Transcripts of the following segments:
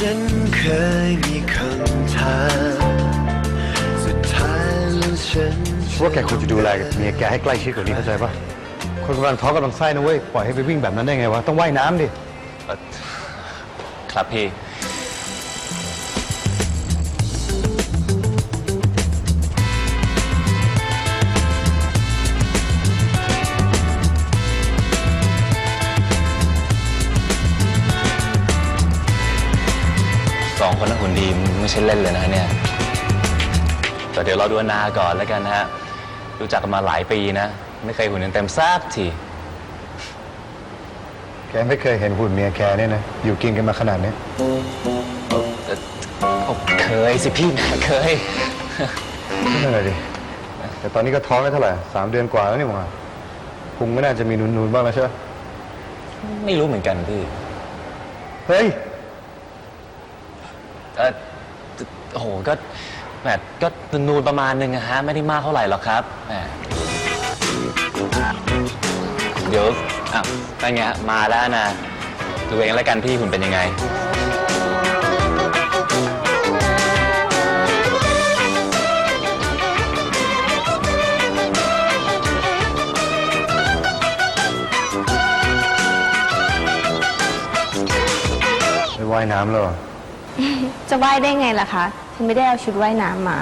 ฉันเคยมีคำถามสุดท้ายแล้วฉันว่าแกควรจะดูแลเมียแกให้ใกล้ชิดกว่านี้เข้าใจปะคนกำลังท้องกำลังไส้นะเว้ย ปล่อยให้ไปวิ่งแบบนั้นได้ไงวะ ต้องว่ายน้ำดิ ครับพี่ ไม่ใช่เล่นเลยนะเนี่ย แต่เดี๋ยวเราดูนาก่อนแล้วกันนะฮะ รู้จักกันมาหลายปีนะ ไม่เคยหุ่นเต็มๆสักที แกไม่เคยเห็นหุ่นเมียแกเนี่ยนะ อยู่กินกันมาขนาดนี้เอ่อเคยสิพี่นะเคยไม่เป็นไรดิ แต่ตอนนี้ก็ท้องได้เท่าไหร่สามเดือนกว่าแล้วนี่หว่าพุงไม่น่าจะมีนูนๆบ้างแล้วใช่ไหมไม่รู้เหมือนกันพี่ เฮ้ย เออโอ้โหก็แหมก็นูนประมาณนึงอะฮะ ไม่ได้มากเท่าไหร่หรอกครับแหมเดี๋ยวอะเป็นไงฮะมาแล้วนะดูเองแล้วกันพี่คุณเป็นยังไงไปว่ายน้ำแล้วเหรอจะว่ายได้ไงล่ะคะ ฉันไม่ได้เอาชุดว่ายน้ำมา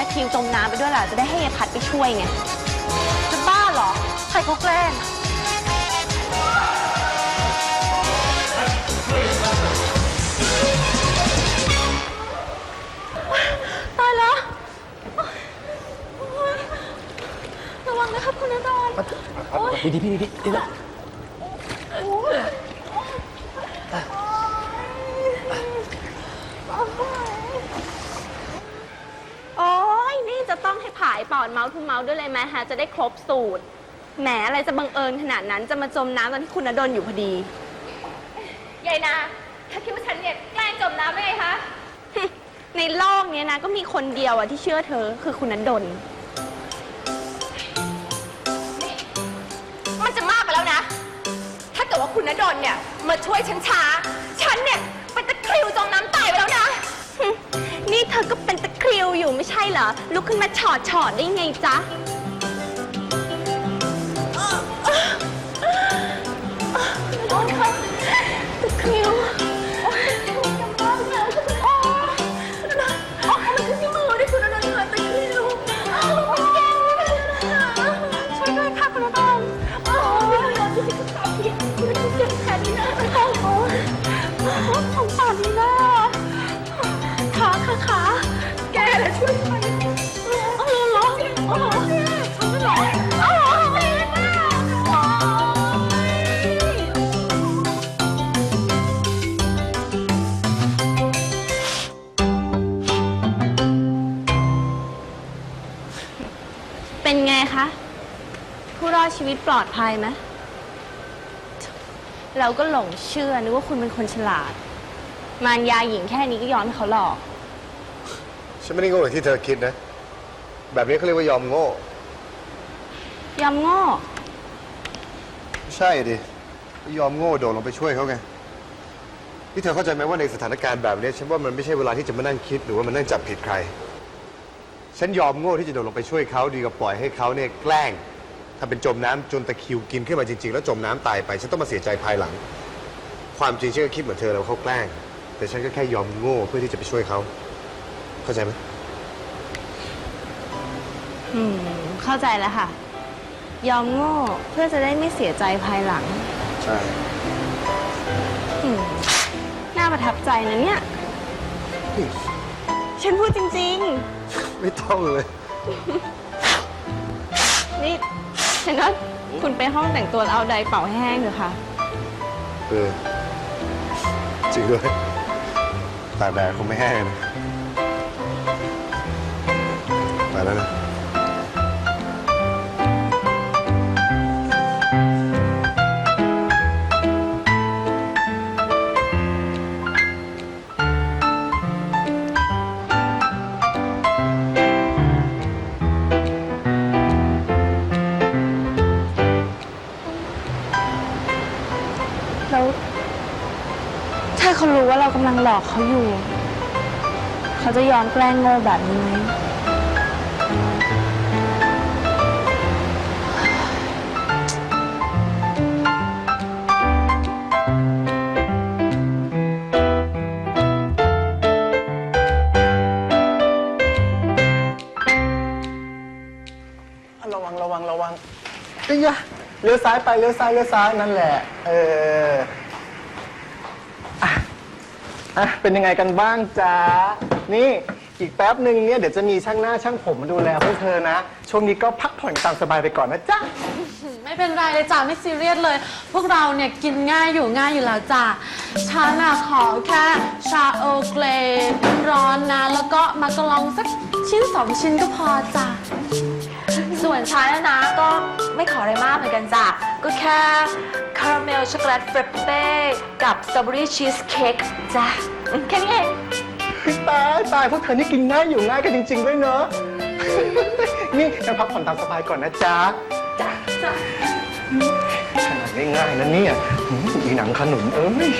ไม่แกล้งเป็นตะคริวจมน้ำไปด้วยล่ะ จะได้ให้ยายพัดไปช่วยไง จะบ้าเหรอ ใครเขาแกล้งตายแล้วระวังนะครับคุณนดอนโอ๊ยดีดีพี่ดีดีดีแล้วโอ้ยนี่จะต้องให้ผายป อดเมาส์ทูเมาส์ด้วยเลยไหมฮะจะได้ครบสูตรแหมอะไรจะบังเอิญขนาดนั้นจะมาจมน้ำตอนที่คุณนดลอยู่พอดี ยายนาถ้าคิดว่าฉันเนี่ยแกล้งจมน้ำได้ไงคะ ในโลกเนี้ยนะก็มีคนเดียวอะที่เชื่อเธอคือคุณนดลมันจะมากไปแล้วนะ ถ้าเกิดว่าคุณณดลเนี่ยมาช่วยฉันช้า ฉันเนี่ยเป็นตะคริวจมน้ำตายไปแล้วนะ นี่เธอก็เป็นตะค ริวอยู่ไม่ใช่เหรอลุกขึ้นมาฉอดฉอดได้ไงจ๊ะ ช่วยฉันอ๋อเหรออ๋อเหรอฉันเหรออ๋อเหรอเป็นไงคะ ผู้รอดชีวิตปลอดภัยไหมเราก็หลงเชื่อนึกว่าคุณเป็นคนฉลาด มารยาหญิงแค่นี้ก็ย้อมให้เขาหลอก ฉันไม่ได้โง่อย่างที่เธอคิดนะ แบบนี้เขาเรียกว่ายอมโง่ยอมโง่ใช่ดิยอมโง่โดดลงไปช่วยเขาไงพี่เธอเข้าใจไหมว่าในสถานการณ์แบบนี้ฉันว่ามันไม่ใช่เวลาที่จะมานั่งคิดหรือว่ามานั่งจับผิดใคร ฉันยอมโง่ที่จะโดดลงไปช่วยเขาดีกว่าปล่อยให้เขาเนี่ยแกล้งถ้าเป็นจมน้ำจนตะคริวกินขึ้นมาจริงๆ แล้วจมน้ำตายไปฉันต้องมาเสียใจภายหลัง ความจริงฉันก็คิดเหมือนเธอแล้วาเขาแกล้ง แต่ฉันก็แค่ยอมโง่เพื่อที่จะไปช่วยเขา เข้าใจไหมอืม เข้าใจแล้วค่ะ ยอมโง่เพื่อจะได้ไม่เสียใจภายหลัง ใช่อืม น่าประทับใจนะเนี่ย ฉันพูดจริง ไม่ต้องเลยๆ นี่ ฉันว่าคุณไปห้องแต่งตัวแล้วเอาไดร์เป่าให้แห้งเถอะค่ะ เออจริงด้วยตากแดดคงไม่แห้งนะ แล้วนะแล้วถ้าเขารู้ว่าเรากำลังหลอกเขาอยู่ เขาจะยอมแกล้งโง่แบบนี้ไหม ลี้ยวซ้ายไปเลี้ยวซ้ายเลี้ยวซ้ายนั่นแหละ เอออะอะเป็นยังไงกันบ้างจ๊ะนี่อีกแป๊บหนึ่งเนี่ยเดี๋ยวจะมีช่างหน้าช่างผมมาดูแลพวกเธอนะ ช่วงนี้ก็พักผ่อนตามสบายไปก่อนนะจ๊ะ ไม่เป็นไรเลยจ้ะไม่ซีเรียสเลย พวกเราเนี่ยกินง่ายอยู่ง่ายอยู่แล้วจ้ะฉันน่ะขอแค่ชาโอเกรดร้อนๆนะ แล้วก็มากะลองสักชิ้นสองชิ้นก็พอจ้ะ ส่วนฉันนะนะก็ไม่ขออะไรมากเหมือนกันจ้ะ ก็แค่คาราเมลช็อกโกแลตเฟรปเป้กับสตรอเบอรี่ชีสเค้กจ้ะอืมแค่นี้เองตายตายพวกเธอนี่กินง่ายอยู่ง่ายกันจริงๆด้วยเนอะ นี่งั้นพักผ่อนตามสบายก่อนนะจ๊ะจ้ะจ้ะขนาดง่ายๆนะเนี่ยหืมอีหนังขนุนเอ้ย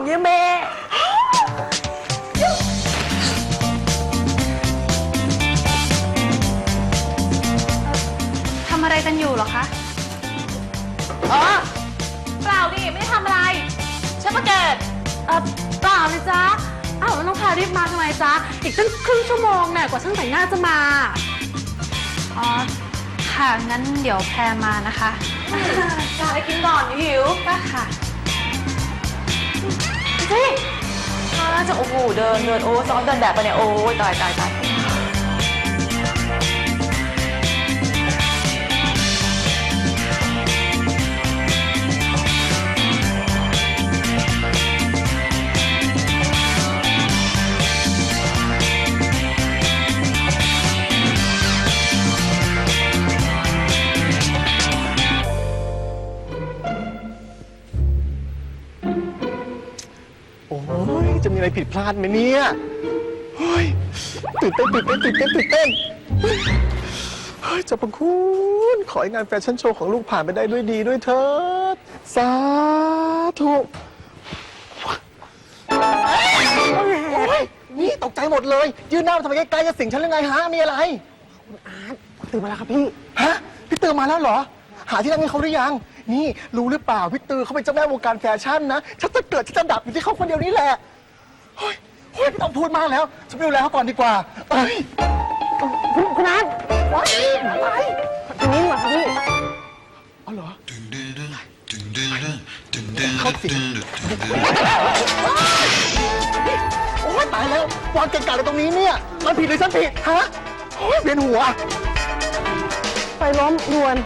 องเท้าของเยเมทำอะไรกันอยู่เหรอคะ อ๋อ เปล่าดิไม่ได้ทำอะไร ฉันมาเกิด เออเปล่าเลยจ้ะอ้าวแล้วน้องพารีบมาทำไมจ๊ะ อีกตั้งครึ่งชั่วโมงเนี่ยกว่าช่างแต่งหน้าจะมา อ๋อ ค่ะ งั้นเดี๋ยวแพรมานะคะกาไปกินก่อนหิวก็ค่ะ สิถ้าจะโอ้โหเดินเดินโอ้ซ้อนเดินแบบไปเนี่ยโอ้ยตายตายตาย อะไรผิดพลาดไหมเนี่ยเฮ้ยตื่นเต้นตื่นเต้นตื่นเต้นตื่นเต้นเฮ้ยเฮ้ยเจะประคุณ ขอให้งานแฟชั่นโชว์ของลูกผ่านไปได้ด้วยดีด้วยเถิดสาธุโอ้ยนี่ตกใจหมดเลย ยืนหน้ามาทำไมใกล้ๆจะสิงฉันหรือไงฮะมีอะไรคุณอาร์ตตื่นมาแล้วครับพี่ ฮะพี่ตื่นมาแล้วเหรอ หาที่นั่งให้เขาหรือยัง นี่รู้หรือเปล่าพี่ตือเขาเป็นเจ้าแม่วงการแฟชั่นนะฉันจะเกิดฉันจะดับอยู่ที่เขาคนเดียวนี่แหละ เฮ้ยเฮ้ยไม่ต้องพูดมากแล้วฉันไปดูแลเขาก่อนดีกว่าเอ้ยคุณคุณนัทว้ายอะไรตรงนี้เหรอครับพี่อ๋อเหรอเข้าสิโอ้ยตายแล้ววางเก่งกาอะไรตรงนี้เนี่ยมันผิดหรือฉันผิดฮะโอ้ยเวียนหัว ไปล้มด่วน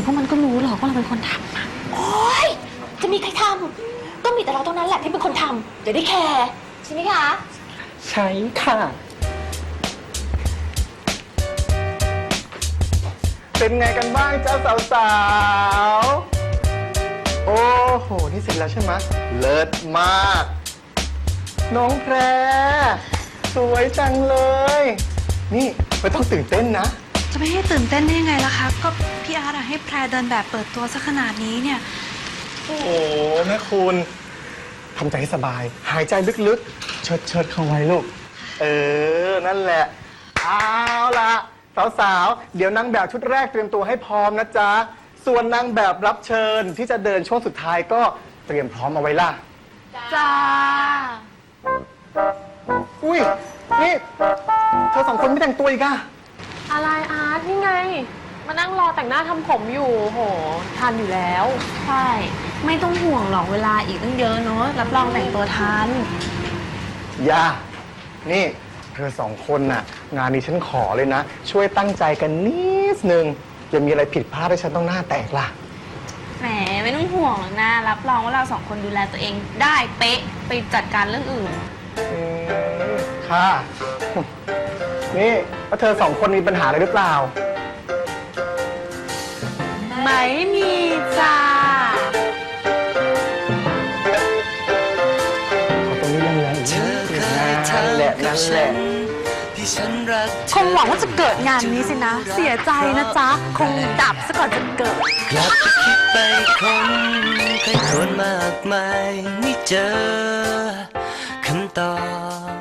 ดี๋ยวพวกมันก็รู้หรอกว่าเราเป็นคนทำอะโอ๊ย จะมีใครทำก็มีแต่เราตรงนั้นแหละที่เป็นคนทำเดี๋ยวได้แคร์ใช่ไหมคะ ใช่ค่ะ เป็นไงกันบ้างเจ้าสาวๆ โอ้โห นี่เสร็จแล้วใช่ไหมเลิศมาก น้องแพร สวยจังเลย นี่ไม่ต้องตื่นเต้นนะ จะไม่ให้ตื่นเต้นได้ยังไงล่ะคะ ก็พี่อาร์ตอะให้แพรเดินแบบเปิดตัวซะขนาดนี้เนี่ย โอ้โหแม่คุณทำใจให้สบาย หายใจลึกๆ เชิดเชิดๆเข้าไว้ลูก เออ นั่นแหละ เอาละสาวๆ เดี๋ยวนางแบบชุดแรกเตรียมตัวให้พร้อมนะจ๊ะ ส่วนนางแบบรับเชิญที่จะเดินช่วงสุดท้ายก็เตรียมพร้อมเอาไว้ล่ะ จ้า อุ้ยนี่เธอสองคนไม่แต่งตัวอีกอะ อะไรอาร์ตนี่ไง มานั่งรอแต่งหน้าทำผมอยู่โหทันอยู่แล้ว ใช่ ไม่ต้องห่วงหรอกเวลาอีกตั้งเยอะเนอะรับรองแต่งตัวทันอย่านี่ เธอสองคนน่ะ งานนี้ฉันขอเลยนะ ช่วยตั้งใจกันนิดนึงอย่ามีอะไรผิดพลาดให้ฉันต้องหน้าแตกล่ะ แหมไม่ต้องห่วงหรอกนะรับรองว่าเราสองคนดูแลตัวเองได้เป๊ะไปจัดการเรื่องอื่นอืมค่ะ นี่แล้วเธอสองคนมีปัญหาอะไรหรือเปล่า ไม่มีจ้าขอตรงนี้แรงๆอีกเธนิดอนึงเคนั่ยนแหละทำกันั่บนแหฉัละนที่ฉันรักเธคงหวังว่าจะเกิดงานนี้สินะ เสียใจนะจ๊ะ คงดับซะก่อนจะเกิด กลับไปคิดไปคนใครควรมากมายไม่เจอคำตอบ